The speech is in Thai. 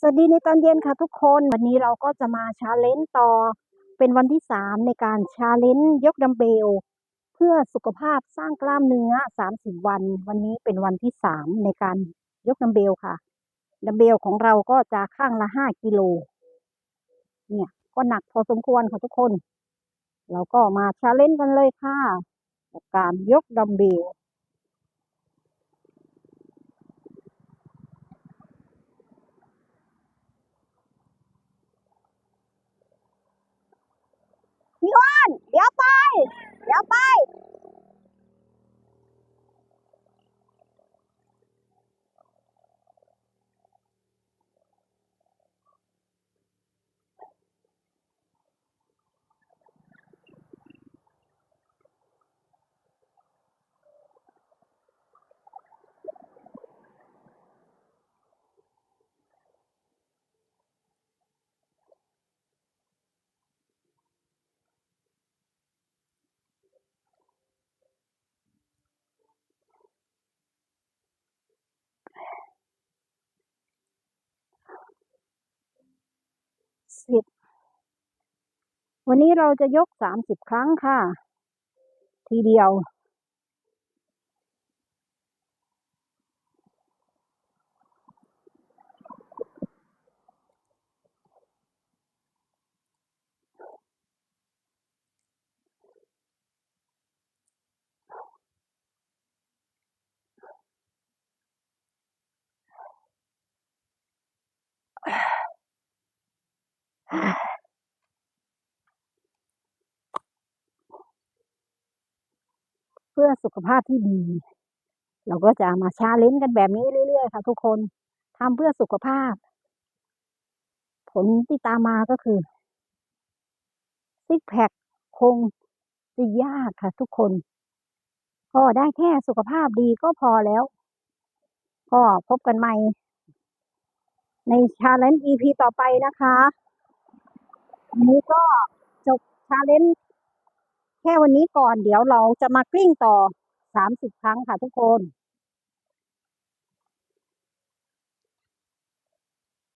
สวัสดีในตอนเย็นค่ะทุกคน วันนี้เราก็จะมาชาเลนจ์ต่อ เป็นวันที่สามในการชาเลนจ์ยกดัมเบล เพื่อสุขภาพสร้างกล้ามเนื้อ 30 วัน วันนี้เป็นวันที่สามในการยกดัมเบลค่ะ ดัมเบลของเราก็จะข้างละ 5 กิโล เนี่ยก็หนักพอสมควรค่ะทุกคน เราก็มาชาเลนจ์กันเลยค่ะกับการยกดัมเบล พี่อ้วนเดี๋ยวไป เดี๋ สิบ วันนี้เราจะยกสามสิบครั้งค่ะ ทีเดียว เพื่อสุขภาพที่ดี เราก็จะมาชาเลนจ์กันแบบนี้เรื่อยๆค่ะทุกคนทำเพื่อสุขภาพ ผลที่ตามมาก็คือซิกแพคคงจะยากค่ะทุกคน ก็ได้แค่สุขภาพดีก็พอแล้ว ก็พบกันใหม่ ในชาเลนจ์ EP ต่อไปนะคะันนี้ก็จบชาเลนจ์แค่วันนี้ก่อน เดี๋ยวเราจะมากลิ้งต่อ 30 ครั้งค่ะทุกคน